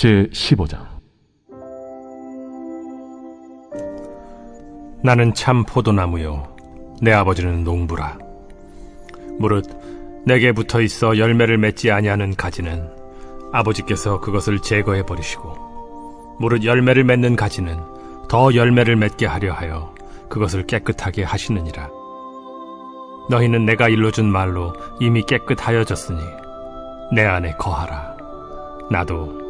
제 15장. 나는 참 포도나무요. 내 아버지는 농부라. 무릇 내게 붙어 있어 열매를 맺지 아니하는 가지는 아버지께서 그것을 제거해 버리시고 무릇 열매를 맺는 가지는 더 열매를 맺게 하려 하여 그것을 깨끗하게 하시느니라. 너희는 내가 일러준 말로 이미 깨끗하여졌으니 내 안에 거하라. 나도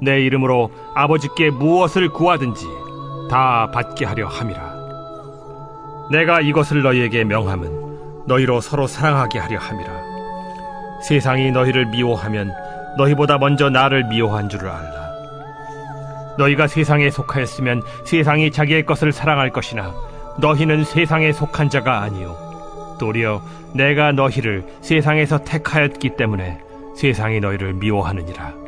내 이름으로 아버지께 무엇을 구하든지 다 받게 하려 함이라. 내가 이것을 너희에게 명함은 너희로 서로 사랑하게 하려 함이라. 세상이 너희를 미워하면 너희보다 먼저 나를 미워한 줄을 알라. 너희가 세상에 속하였으면 세상이 자기의 것을 사랑할 것이나 너희는 세상에 속한 자가 아니요 도리어 내가 너희를 세상에서 택하였기 때문에 세상이 너희를 미워하느니라.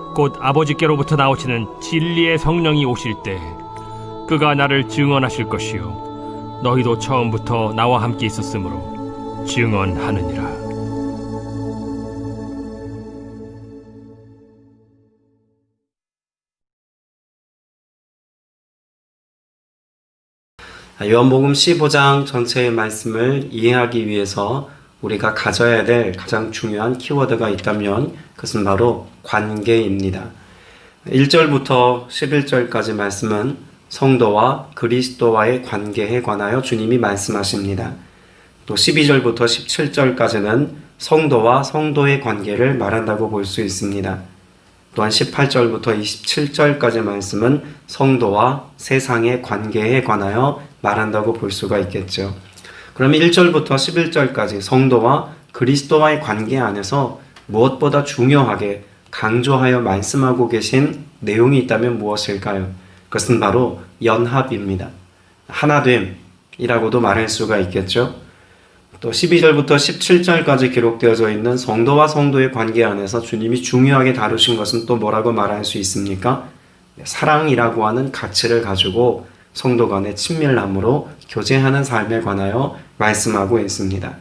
곧 아버지께로부터 나오시는 진리의 성령이 오실 때 그가 나를 증언하실 것이요 너희도 처음부터 나와 함께 있었으므로 증언하느니라. 요한복음 15장 전체의 말씀을 이해하기 위해서 우리가 가져야 될 가장 중요한 키워드가 있다면 그것은 바로 관계입니다. 1절부터 11절까지 말씀은 성도와 그리스도와의 관계에 관하여 주님이 말씀하십니다. 또 12절부터 17절까지는 성도와 성도의 관계를 말한다고 볼 수 있습니다. 또한 18절부터 27절까지 말씀은 성도와 세상의 관계에 관하여 말한다고 볼 수가 있겠죠. 그러면 1절부터 11절까지 성도와 그리스도와의 관계 안에서 무엇보다 중요하게 강조하여 말씀하고 계신 내용이 있다면 무엇일까요? 그것은 바로 연합입니다. 하나됨이라고도 말할 수가 있겠죠. 또 12절부터 17절까지 기록되어져 있는 성도와 성도의 관계 안에서 주님이 중요하게 다루신 것은 또 뭐라고 말할 수 있습니까? 사랑이라고 하는 가치를 가지고 성도 간의 친밀함으로 교제하는 삶에 관하여 말씀하고 있습니다.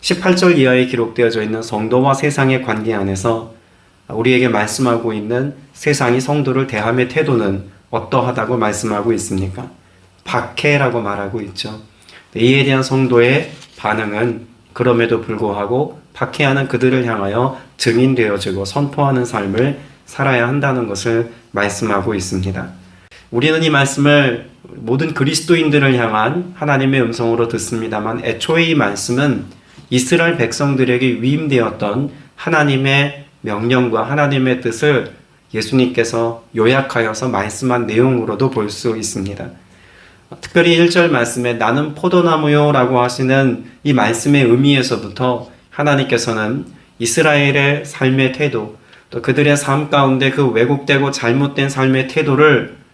18절 이하에 기록되어져 있는 성도와 세상의 관계 안에서 우리에게 말씀하고 있는 세상이 성도를 대함의 태도는 어떠하다고 말씀하고 있습니까? 박해라고 말하고 있죠. 이에 대한 성도의 반응은 그럼에도 불구하고 박해하는 그들을 향하여 증인되어지고 선포하는 삶을 살아야 한다는 것을 말씀하고 있습니다. 우리는 이 말씀을 모든 그리스도인들을 향한 하나님의 음성으로 듣습니다만 애초에 이 말씀은 이스라엘 백성들에게 위임되었던 하나님의 명령과 하나님의 뜻을 예수님께서 요약하여서 말씀한 내용으로도 볼 수 있습니다. 특별히 1절 말씀에 나는 포도나무요 라고 하시는 이 말씀의 의미에서부터 하나님께서는 이스라엘의 삶의 태도, 또 그들의 삶 가운데 그 왜곡되고 잘못된 삶의 태도를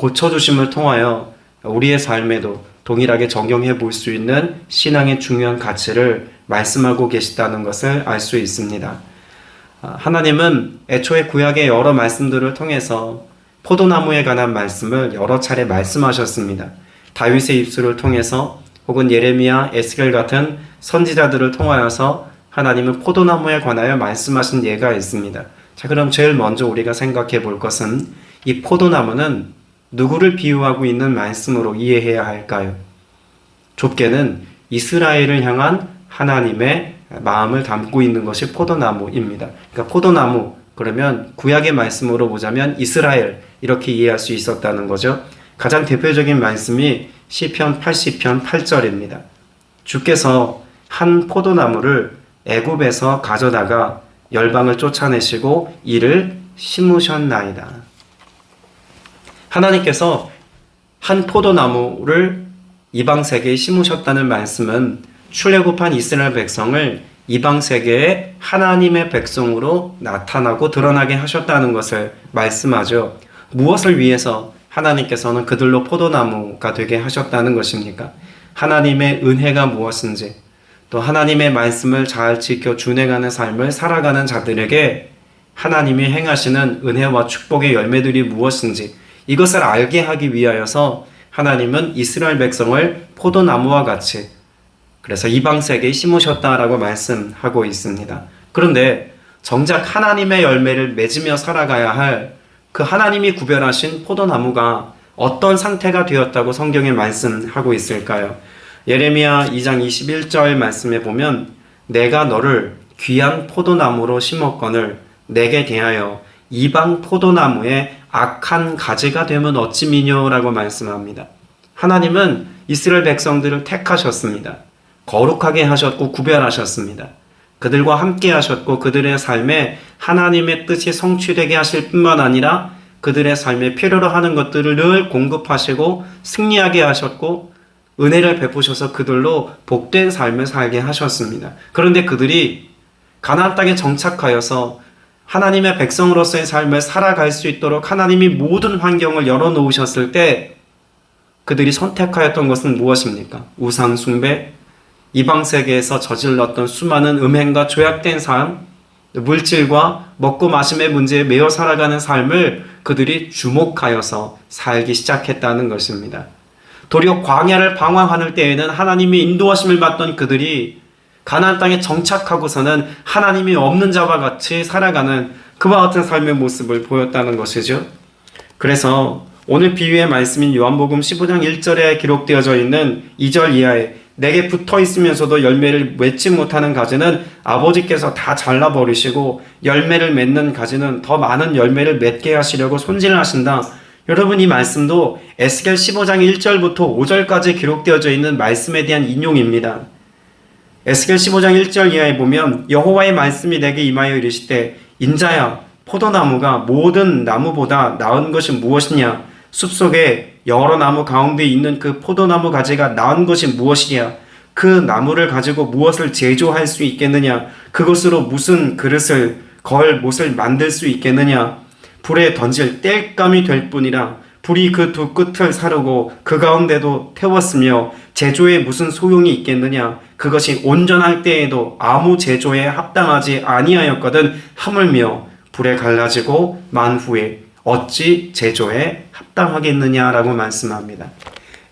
고쳐주심을 통하여 우리의 삶에도 동일하게 적용해 볼 수 있는 신앙의 중요한 가치를 말씀하고 계시다는 것을 알 수 있습니다. 아, 하나님은 애초에 구약의 여러 말씀들을 통해서 포도나무에 관한 말씀을 여러 차례 말씀하셨습니다. 다윗의 입술을 통해서 혹은 예레미야, 에스겔 같은 선지자들을 통하여서 하나님은 포도나무에 관하여 말씀하신 예가 있습니다. 자, 그럼 제일 먼저 우리가 생각해 볼 것은 이 포도나무는 누구를 비유하고 있는 말씀으로 이해해야 할까요? 좁게는 이스라엘을 향한 하나님의 마음을 담고 있는 것이 포도나무입니다. 그러니까 포도나무 그러면 구약의 말씀으로 보자면 이스라엘 이렇게 이해할 수 있었다는 거죠. 가장 대표적인 말씀이 시편 80편 8절입니다. 주께서 한 포도나무를 애굽에서 가져다가 열방을 쫓아내시고 이를 심으셨나이다. 하나님께서 한 포도나무를 이방 세계에 심으셨다는 말씀은 출애굽한 이스라엘 백성을 이방 세계에 하나님의 백성으로 나타나고 드러나게 하셨다는 것을 말씀하죠. 무엇을 위해서 하나님께서는 그들로 포도나무가 되게 하셨다는 것입니까? 하나님의 은혜가 무엇인지, 또 하나님의 말씀을 잘 지켜 준행하는 삶을 살아가는 자들에게 하나님이 행하시는 은혜와 축복의 열매들이 무엇인지 이것을 알게 하기 위하여서 하나님은 이스라엘 백성을 포도나무와 같이 그래서 이방 세계에 심으셨다라고 말씀하고 있습니다. 그런데 정작 하나님의 열매를 맺으며 살아가야 할 그 하나님이 구별하신 포도나무가 어떤 상태가 되었다고 성경에 말씀하고 있을까요? 예레미야 2장 21절 말씀에 보면 내가 너를 귀한 포도나무로 심었거늘 내게 대하여 이방 포도나무의 악한 가지가 되면 어찌 미뇨라고 말씀합니다. 하나님은 이스라엘 백성들을 택하셨습니다. 거룩하게 하셨고 구별하셨습니다. 그들과 함께 하셨고 그들의 삶에 하나님의 뜻이 성취되게 하실 뿐만 아니라 그들의 삶에 필요로 하는 것들을 늘 공급하시고 승리하게 하셨고 은혜를 베푸셔서 그들로 복된 삶을 살게 하셨습니다. 그런데 그들이 가나안 땅에 정착하여서 하나님의 백성으로서의 삶을 살아갈 수 있도록 하나님이 모든 환경을 열어 놓으셨을 때 그들이 선택하였던 것은 무엇입니까? 우상 숭배, 이방 세계에서 저질렀던 수많은 음행과 조약된 삶, 물질과 먹고 마심의 문제에 매여 살아가는 삶을 그들이 주목하여서 살기 시작했다는 것입니다. 도리어 광야를 방황하는 때에는 하나님의 인도하심을 받던 그들이 가나안 땅에 정착하고서는 하나님이 없는 자와 같이 살아가는 그와 같은 삶의 모습을 보였다는 것이죠. 그래서 오늘 비유의 말씀인 요한복음 15장 1절에 기록되어져 있는 2절 이하에 내게 붙어 있으면서도 열매를 맺지 못하는 가지는 아버지께서 다 잘라 버리시고 열매를 맺는 가지는 더 많은 열매를 맺게 하시려고 손질하신다. 여러분 이 말씀도 에스겔 15장 1절부터 5절까지 기록되어져 있는 말씀에 대한 인용입니다. 에스겔 15장 1절 이하에 보면 여호와의 말씀이 내게 임하여 이르시되 인자야 포도나무가 모든 나무보다 나은 것이 무엇이냐? 숲속에 여러 나무 가운데 있는 그 포도나무 가지가 나은 것이 무엇이냐? 그 나무를 가지고 무엇을 제조할 수 있겠느냐? 그것으로 무슨 그릇을 걸 못을 만들 수 있겠느냐? 불에 던질 땔감이 될 뿐이라 불이 그 두 끝을 사르고 그 가운데도 태웠으며 제조에 무슨 소용이 있겠느냐 그것이 온전할 때에도 아무 제조에 합당하지 아니하였거든 하물며 불에 갈라지고 만 후에 어찌 제조에 합당하겠느냐라고 말씀합니다.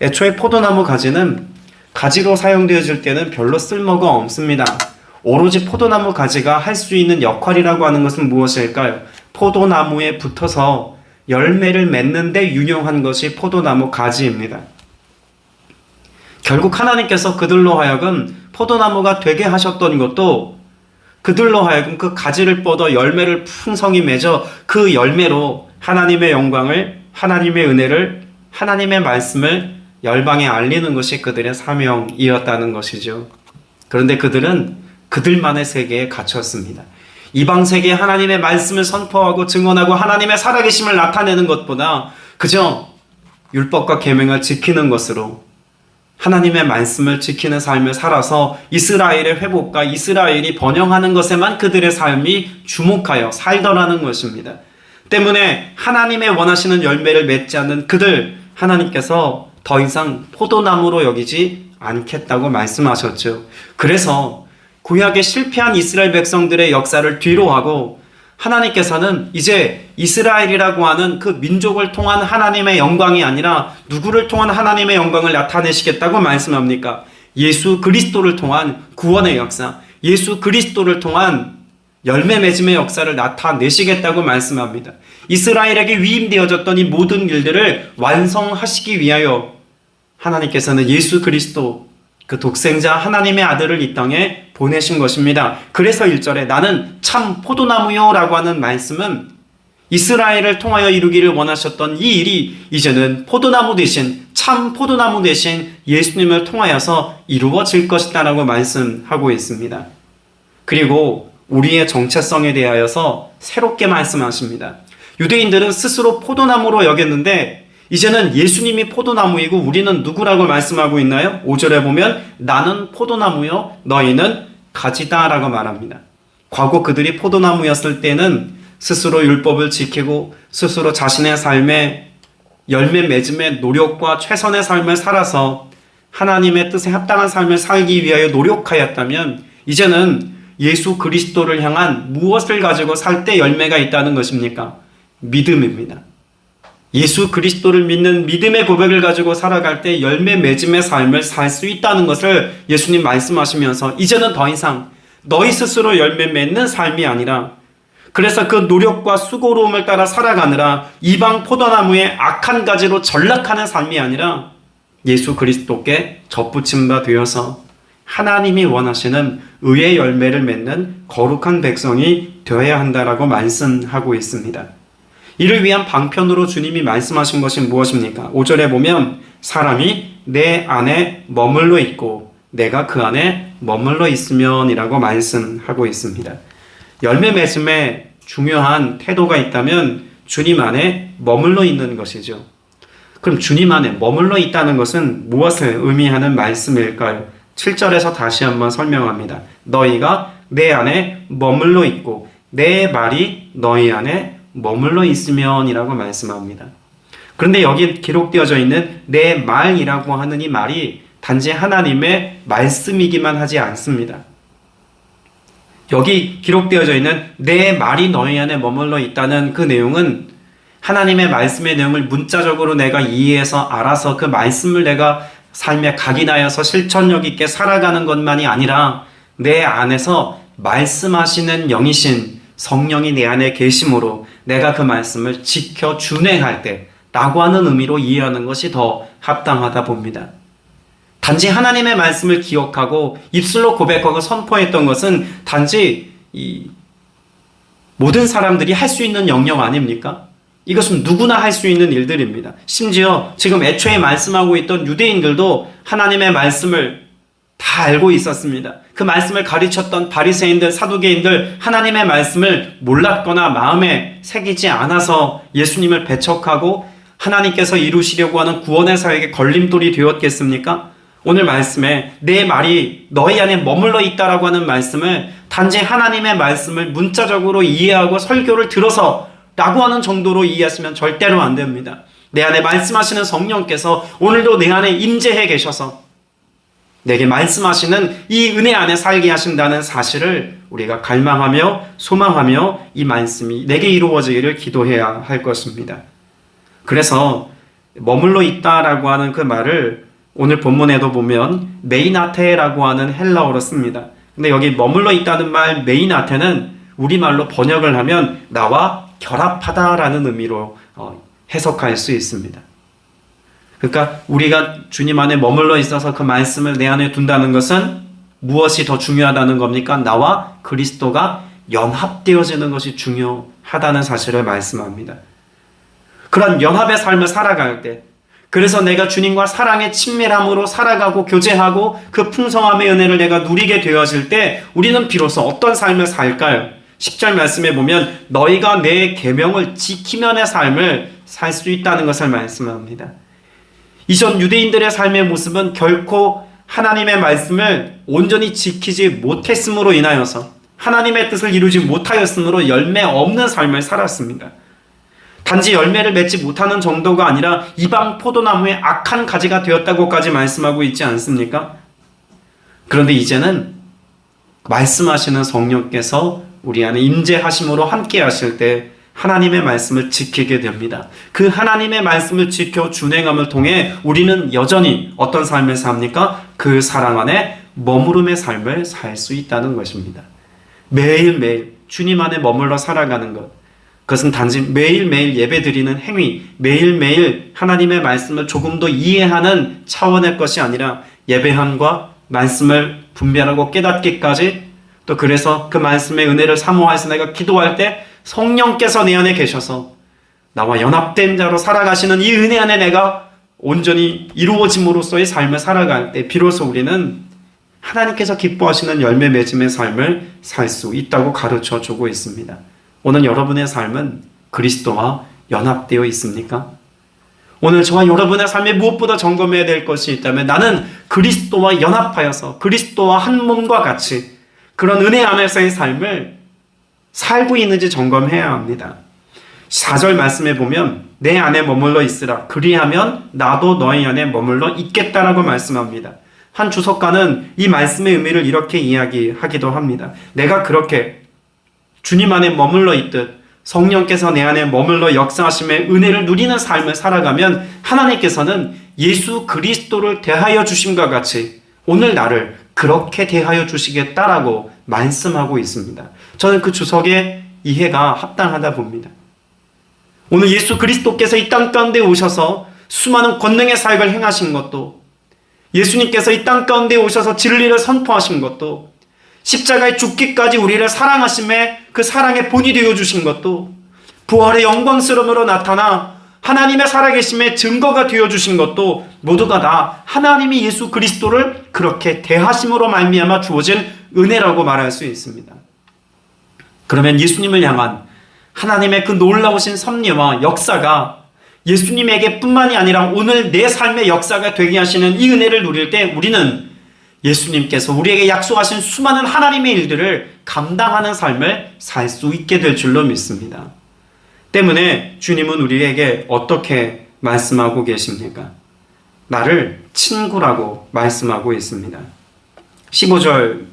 애초에 포도나무 가지는 가지로 사용되어질 때는 별로 쓸모가 없습니다. 오로지 포도나무 가지가 할 수 있는 역할이라고 하는 것은 무엇일까요? 포도나무에 붙어서 열매를 맺는데 유용한 것이 포도나무 가지입니다. 결국 하나님께서 그들로 하여금 포도나무가 되게 하셨던 것도 그들로 하여금 그 가지를 뻗어 열매를 풍성히 맺어 그 열매로 하나님의 영광을 하나님의 은혜를 하나님의 말씀을 열방에 알리는 것이 그들의 사명이었다는 것이죠. 그런데 그들은 그들만의 세계에 갇혔습니다. 이방 세계에 하나님의 말씀을 선포하고 증언하고 하나님의 살아계심을 나타내는 것보다 그저 율법과 계명을 지키는 것으로 하나님의 말씀을 지키는 삶을 살아서 이스라엘의 회복과 이스라엘이 번영하는 것에만 그들의 삶이 주목하여 살더라는 것입니다. 때문에 하나님의 원하시는 열매를 맺지 않는 그들 하나님께서 더 이상 포도나무로 여기지 않겠다고 말씀하셨죠. 그래서 구약의 실패한 이스라엘 백성들의 역사를 뒤로 하고 하나님께서는 이제 이스라엘이라고 하는 그 민족을 통한 하나님의 영광이 아니라 누구를 통한 하나님의 영광을 나타내시겠다고 말씀합니까? 예수 그리스도를 통한 구원의 역사, 예수 그리스도를 통한 열매 맺음의 역사를 나타내시겠다고 말씀합니다. 이스라엘에게 위임되어졌던 이 모든 일들을 완성하시기 위하여 하나님께서는 예수 그리스도 그 독생자 하나님의 아들을 이 땅에 보내신 것입니다. 그래서 1절에 나는 참 포도나무요 라고 하는 말씀은 이스라엘을 통하여 이루기를 원하셨던 이 일이 이제는 포도나무 대신 참 포도나무 대신 예수님을 통하여서 이루어질 것이다 라고 말씀하고 있습니다. 그리고 우리의 정체성에 대하여서 새롭게 말씀하십니다. 유대인들은 스스로 포도나무로 여겼는데 이제는 예수님이 포도나무이고 우리는 누구라고 말씀하고 있나요? 5절에 보면 나는 포도나무요 너희는 가지다라고 말합니다. 과거 그들이 포도나무였을 때는 스스로 율법을 지키고 스스로 자신의 삶에 열매 맺음의 노력과 최선의 삶을 살아서 하나님의 뜻에 합당한 삶을 살기 위하여 노력하였다면 이제는 예수 그리스도를 향한 무엇을 가지고 살 때 열매가 있다는 것입니까? 믿음입니다. 예수 그리스도를 믿는 믿음의 고백을 가지고 살아갈 때 열매 맺음의 삶을 살 수 있다는 것을 예수님 말씀하시면서 이제는 더 이상 너희 스스로 열매 맺는 삶이 아니라 그래서 그 노력과 수고로움을 따라 살아가느라 이방 포도나무의 악한 가지로 전락하는 삶이 아니라 예수 그리스도께 접붙임 바 되어서 하나님이 원하시는 의의 열매를 맺는 거룩한 백성이 되어야 한다라고 말씀하고 있습니다. 이를 위한 방편으로 주님이 말씀하신 것이 무엇입니까? 5절에 보면 사람이 내 안에 머물러 있고 내가 그 안에 머물러 있으면이라고 말씀하고 있습니다. 열매 맺음에 중요한 태도가 있다면 주님 안에 머물러 있는 것이죠. 그럼 주님 안에 머물러 있다는 것은 무엇을 의미하는 말씀일까요? 7절에서 다시 한번 설명합니다. 너희가 내 안에 머물러 있고 내 말이 너희 안에 머물러 있으면이라고 말씀합니다. 그런데 여기 기록되어져 있는 내 말이라고 하는 이 말이 단지 하나님의 말씀이기만 하지 않습니다. 여기 기록되어져 있는 내 말이 너희 안에 머물러 있다는 그 내용은 하나님의 말씀의 내용을 문자적으로 내가 이해해서 알아서 그 말씀을 내가 삶에 각인하여서 실천력 있게 살아가는 것만이 아니라 내 안에서 말씀하시는 영이신 성령이 내 안에 계심으로 내가 그 말씀을 지켜 준행할 때 라고 하는 의미로 이해하는 것이 더 합당하다 봅니다. 단지 하나님의 말씀을 기억하고 입술로 고백하고 선포했던 것은 단지 이 모든 사람들이 할 수 있는 영역 아닙니까? 이것은 누구나 할 수 있는 일들입니다. 심지어 지금 애초에 말씀하고 있던 유대인들도 하나님의 말씀을 다 알고 있었습니다. 그 말씀을 가르쳤던 바리새인들, 사두개인들 하나님의 말씀을 몰랐거나 마음에 새기지 않아서 예수님을 배척하고 하나님께서 이루시려고 하는 구원의 사역에 걸림돌이 되었겠습니까? 오늘 말씀에 내 말이 너희 안에 머물러 있다라고 하는 말씀을 단지 하나님의 말씀을 문자적으로 이해하고 설교를 들어서 라고 하는 정도로 이해하시면 절대로 안 됩니다. 내 안에 말씀하시는 성령께서 오늘도 내 안에 임재해 계셔서 내게 말씀하시는 이 은혜 안에 살게 하신다는 사실을 우리가 갈망하며 소망하며 이 말씀이 내게 이루어지기를 기도해야 할 것입니다. 그래서 머물러 있다라고 하는 그 말을 오늘 본문에도 보면 메이나테라고 하는 헬라어로 씁니다. 근데 여기 머물러 있다는 말 메이나테는 우리말로 번역을 하면 나와 결합하다라는 의미로 어, 해석할 수 있습니다. 그러니까 우리가 주님 안에 머물러 있어서 그 말씀을 내 안에 둔다는 것은 무엇이 더 중요하다는 겁니까? 나와 그리스도가 연합되어지는 것이 중요하다는 사실을 말씀합니다. 그런 연합의 삶을 살아갈 때, 그래서 내가 주님과 사랑의 친밀함으로 살아가고 교제하고 그 풍성함의 은혜를 내가 누리게 되어질 때, 우리는 비로소 어떤 삶을 살까요? 10절 말씀에 보면 너희가 내 계명을 지키면의 삶을 살 수 있다는 것을 말씀합니다. 이전 유대인들의 삶의 모습은 결코 하나님의 말씀을 온전히 지키지 못했음으로 인하여서 하나님의 뜻을 이루지 못하였으므로 열매 없는 삶을 살았습니다. 단지 열매를 맺지 못하는 정도가 아니라 이방 포도나무의 악한 가지가 되었다고까지 말씀하고 있지 않습니까? 그런데 이제는 말씀하시는 성령께서 우리 안에 임재하심으로 함께 하실 때 하나님의 말씀을 지키게 됩니다. 그 하나님의 말씀을 지켜 준행함을 통해 우리는 여전히 어떤 삶을 삽니까? 그 사랑 안에 머무름의 삶을 살 수 있다는 것입니다. 매일매일 주님 안에 머물러 살아가는 것. 그것은 단지 매일매일 예배 드리는 행위, 매일매일 하나님의 말씀을 조금 더 이해하는 차원의 것이 아니라 예배함과 말씀을 분별하고 깨닫기까지 또 그래서 그 말씀의 은혜를 사모해서 내가 기도할 때 성령께서 내 안에 계셔서 나와 연합된 자로 살아가시는 이 은혜 안에 내가 온전히 이루어짐으로써의 삶을 살아갈 때 비로소 우리는 하나님께서 기뻐하시는 열매 맺음의 삶을 살 수 있다고 가르쳐 주고 있습니다. 오늘 여러분의 삶은 그리스도와 연합되어 있습니까? 오늘 저와 여러분의 삶에 무엇보다 점검해야 될 것이 있다면 나는 그리스도와 연합하여서 그리스도와 한 몸과 같이 그런 은혜 안에서의 삶을 살고 있는지 점검해야 합니다. 4절 말씀에 보면 내 안에 머물러 있으라 그리하면 나도 너희 안에 머물러 있겠다라고 말씀합니다. 한 주석가는 이 말씀의 의미를 이렇게 이야기하기도 합니다. 내가 그렇게 주님 안에 머물러 있듯 성령께서 내 안에 머물러 역사하심의 은혜를 누리는 삶을 살아가면 하나님께서는 예수 그리스도를 대하여 주심과 같이 오늘 나를 그렇게 대하여 주시겠다라고 말씀하고 있습니다. 저는 그 주석의 이해가 합당하다 봅니다. 오늘 예수 그리스도께서 이 땅 가운데 오셔서 수많은 권능의 사역을 행하신 것도 예수님께서 이 땅 가운데 오셔서 진리를 선포하신 것도 십자가에 죽기까지 우리를 사랑하심에 그 사랑의 본이 되어 주신 것도 부활의 영광스러움으로 나타나 하나님의 살아계심의 증거가 되어 주신 것도 모두가 다 하나님이 예수 그리스도를 그렇게 대하심으로 말미암아 주어진 은혜라고 말할 수 있습니다. 그러면 예수님을 향한 하나님의 그 놀라우신 섭리와 역사가 예수님에게 뿐만이 아니라 오늘 내 삶의 역사가 되게 하시는 이 은혜를 누릴 때 우리는 예수님께서 우리에게 약속하신 수많은 하나님의 일들을 감당하는 삶을 살 수 있게 될 줄로 믿습니다. 때문에 주님은 우리에게 어떻게 말씀하고 계십니까? 나를 친구라고 말씀하고 있습니다. 15절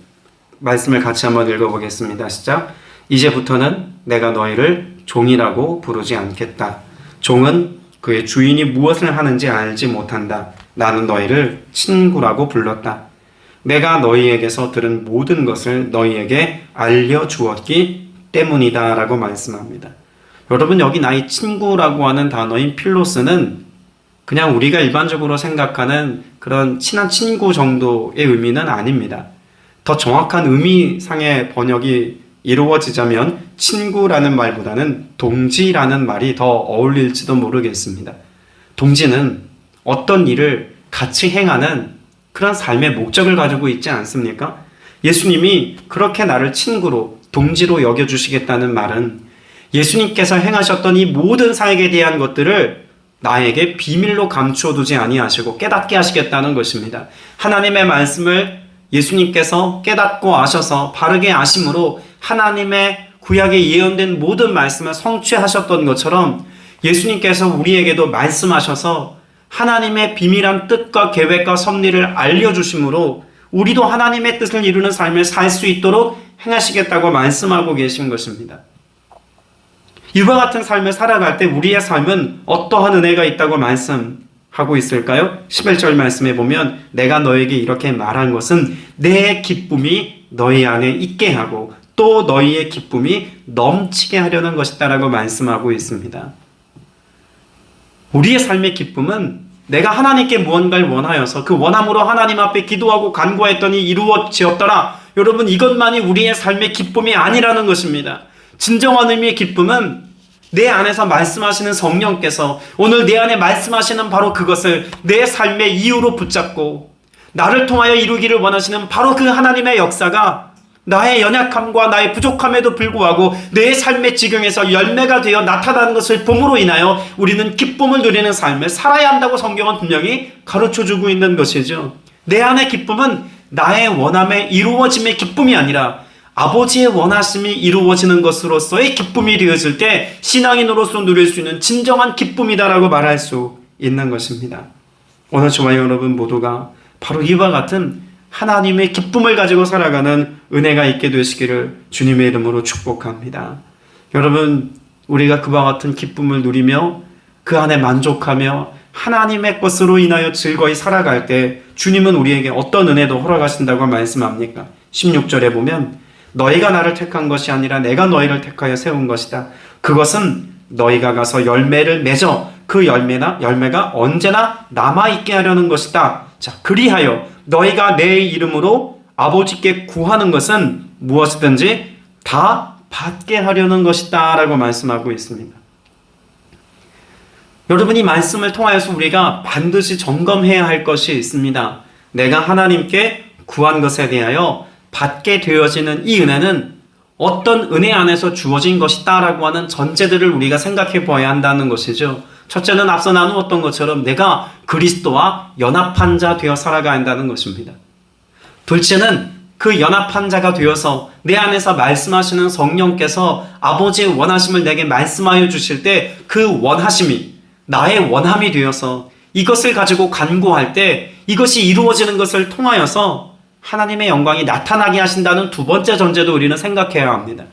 말씀을 같이 한번 읽어보겠습니다. 시작. 이제부터는 내가 너희를 종이라고 부르지 않겠다. 종은 그의 주인이 무엇을 하는지 알지 못한다. 나는 너희를 친구라고 불렀다. 내가 너희에게서 들은 모든 것을 너희에게 알려주었기 때문이다. 라고 말씀합니다. 여러분, 여기 나의 친구라고 하는 단어인 필로스는 그냥 우리가 일반적으로 생각하는 그런 친한 친구 정도의 의미는 아닙니다. 더 정확한 의미상의 번역이 이루어지자면 친구라는 말보다는 동지라는 말이 더 어울릴지도 모르겠습니다. 동지는 어떤 일을 같이 행하는 그런 삶의 목적을 가지고 있지 않습니까? 예수님이 그렇게 나를 친구로, 동지로 여겨주시겠다는 말은 예수님께서 행하셨던 이 모든 사역에 대한 것들을 나에게 비밀로 감추어 두지 아니하시고 깨닫게 하시겠다는 것입니다. 하나님의 말씀을 예수님께서 깨닫고 아셔서 바르게 아심으로 하나님의 구약에 예언된 모든 말씀을 성취하셨던 것처럼 예수님께서 우리에게도 말씀하셔서 하나님의 비밀한 뜻과 계획과 섭리를 알려주심으로 우리도 하나님의 뜻을 이루는 삶을 살 수 있도록 행하시겠다고 말씀하고 계신 것입니다. 이와 같은 삶을 살아갈 때 우리의 삶은 어떠한 은혜가 있다고 말씀하고 있을까요? 11절 말씀에 보면 내가 너에게 이렇게 말한 것은 내 기쁨이 너희 안에 있게 하고 또 너희의 기쁨이 넘치게 하려는 것이다라고 말씀하고 있습니다. 우리의 삶의 기쁨은 내가 하나님께 무언가를 원하여서 그 원함으로 하나님 앞에 기도하고 간구했더니 이루어지었더라. 여러분 이것만이 우리의 삶의 기쁨이 아니라는 것입니다. 진정한 의미의 기쁨은 내 안에서 말씀하시는 성령께서 오늘 내 안에 말씀하시는 바로 그것을 내 삶의 이유로 붙잡고 나를 통하여 이루기를 원하시는 바로 그 하나님의 역사가 나의 연약함과 나의 부족함에도 불구하고 내 삶의 지경에서 열매가 되어 나타나는 것을 봄으로 인하여 우리는 기쁨을 누리는 삶을 살아야 한다고 성경은 분명히 가르쳐 주고 있는 것이죠. 내 안의 기쁨은 나의 원함의 이루어짐의 기쁨이 아니라 아버지의 원하심이 이루어지는 것으로서의 기쁨이 되어질 때 신앙인으로서 누릴 수 있는 진정한 기쁨이다라고 말할 수 있는 것입니다. 오늘 저와 여러분 모두가 바로 이와 같은 하나님의 기쁨을 가지고 살아가는 은혜가 있게 되시기를 주님의 이름으로 축복합니다. 여러분, 우리가 그와 같은 기쁨을 누리며 그 안에 만족하며 하나님의 것으로 인하여 즐거이 살아갈 때 주님은 우리에게 어떤 은혜도 허락하신다고 말씀합니까? 16절에 보면 너희가 나를 택한 것이 아니라 내가 너희를 택하여 세운 것이다. 그것은 너희가 가서 열매를 맺어 그 열매나 열매가 언제나 남아 있게 하려는 것이다. 자, 그리하여 너희가 내 이름으로 아버지께 구하는 것은 무엇이든지 다 받게 하려는 것이다라고 말씀하고 있습니다. 여러분이 말씀을 통하여서 우리가 반드시 점검해야 할 것이 있습니다. 내가 하나님께 구한 것에 대하여 받게 되어지는 이 은혜는 어떤 은혜 안에서 주어진 것이다라고 하는 전제들을 우리가 생각해 보아야 한다는 것이죠. 첫째는 앞서 나누었던 것처럼 내가 그리스도와 연합한 자 되어 살아가야 한다는 것입니다. 둘째는 그 연합한 자가 되어서 내 안에서 말씀하시는 성령께서 아버지의 원하심을 내게 말씀하여 주실 때 그 원하심이 나의 원함이 되어서 이것을 가지고 간구할 때 이것이 이루어지는 것을 통하여서 하나님의 영광이 나타나게 하신다는 두 번째 전제도 우리는 생각해야 합니다.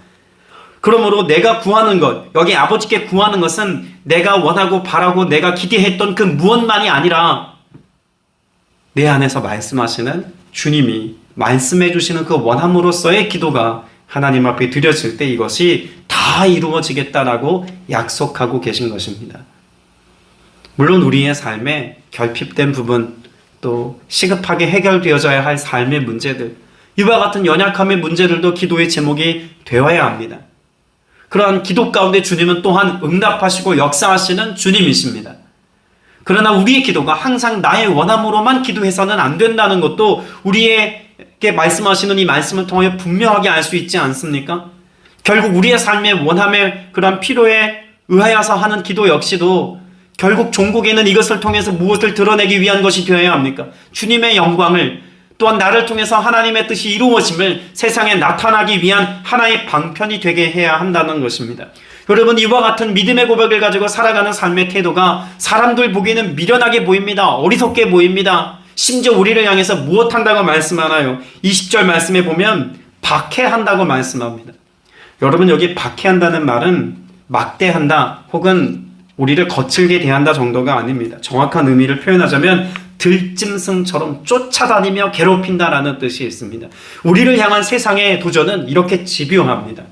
그러므로 내가 구하는 것, 여기 아버지께 구하는 것은 내가 원하고 바라고 내가 기대했던 그 무엇만이 아니라 내 안에서 말씀하시는 주님이 말씀해 주시는 그 원함으로서의 기도가 하나님 앞에 드려질 때 이것이 다 이루어지겠다라고 약속하고 계신 것입니다. 물론 우리의 삶에 결핍된 부분 또 시급하게 해결되어져야 할 삶의 문제들 이와 같은 연약함의 문제들도 기도의 제목이 되어야 합니다. 그러한 기도 가운데 주님은 또한 응답하시고 역사하시는 주님이십니다. 그러나 우리의 기도가 항상 나의 원함으로만 기도해서는 안 된다는 것도 우리에게 말씀하시는 이 말씀을 통해 분명하게 알 수 있지 않습니까? 결국 우리의 삶의 원함의 그런 필요에 의하여서 하는 기도 역시도 결국 종국에는 이것을 통해서 무엇을 드러내기 위한 것이 되어야 합니까? 주님의 영광을 또한 나를 통해서 하나님의 뜻이 이루어짐을 세상에 나타나기 위한 하나의 방편이 되게 해야 한다는 것입니다. 여러분 이와 같은 믿음의 고백을 가지고 살아가는 삶의 태도가 사람들 보기에는 미련하게 보입니다. 어리석게 보입니다. 심지어 우리를 향해서 무엇 한다고 말씀하나요? 20절 말씀에 보면 박해한다고 말씀합니다. 여러분 여기 박해한다는 말은 막대한다 혹은 우리를 거칠게 대한다 정도가 아닙니다. 정확한 의미를 표현하자면 들짐승처럼 쫓아다니며 괴롭힌다라는 뜻이 있습니다. 우리를 향한 세상의 도전은 이렇게 집요합니다.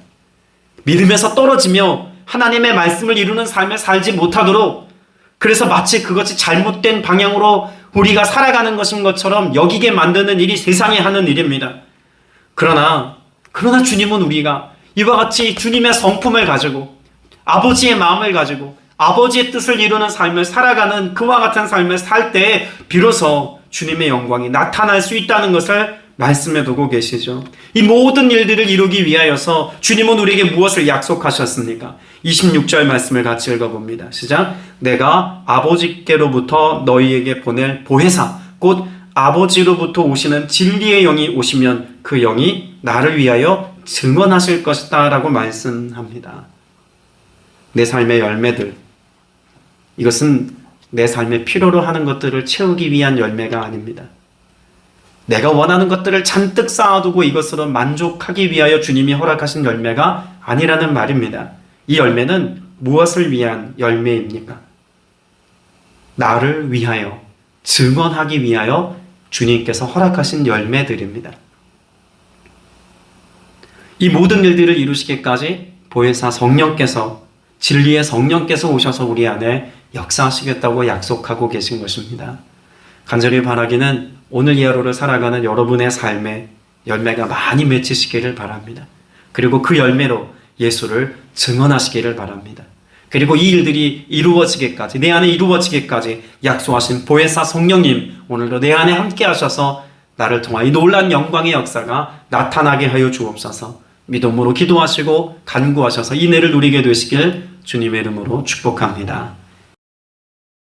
믿음에서 떨어지며 하나님의 말씀을 이루는 삶을 살지 못하도록 그래서 마치 그것이 잘못된 방향으로 우리가 살아가는 것인 것처럼 여기게 만드는 일이 세상에 하는 일입니다. 그러나 그러나 주님은 우리가 이와 같이 주님의 성품을 가지고 아버지의 마음을 가지고 아버지의 뜻을 이루는 삶을 살아가는 그와 같은 삶을 살때 비로소 주님의 영광이 나타날 수 있다는 것을 말씀해 두고 계시죠. 이 모든 일들을 이루기 위하여서 주님은 우리에게 무엇을 약속하셨습니까? 26절 말씀을 같이 읽어봅니다. 시작. 내가 아버지께로부터 너희에게 보낼 보혜사, 곧 아버지로부터 오시는 진리의 영이 오시면 그 영이 나를 위하여 증언하실 것이다 라고 말씀합니다. 내 삶의 열매들, 이것은 내 삶의 필요로 하는 것들을 채우기 위한 열매가 아닙니다. 내가 원하는 것들을 잔뜩 쌓아두고 이것으로 만족하기 위하여 주님이 허락하신 열매가 아니라는 말입니다. 이 열매는 무엇을 위한 열매입니까? 나를 위하여, 증언하기 위하여 주님께서 허락하신 열매들입니다. 이 모든 일들을 이루시기까지 보혜사 성령께서 진리의 성령께서 오셔서 우리 안에 역사하시겠다고 약속하고 계신 것입니다. 간절히 바라기는 오늘 이 하루를 살아가는 여러분의 삶에 열매가 많이 맺히시기를 바랍니다. 그리고 그 열매로 예수를 증언하시기를 바랍니다. 그리고 이 일들이 이루어지기까지 내 안에 이루어지기까지 약속하신 보혜사 성령님 오늘도 내 안에 함께 하셔서 나를 통하여 이 놀란 영광의 역사가 나타나게 하여 주옵소서. 믿음으로 기도하시고 간구하셔서 이 내를 누리게 되시길 주님의 이름으로 축복합니다.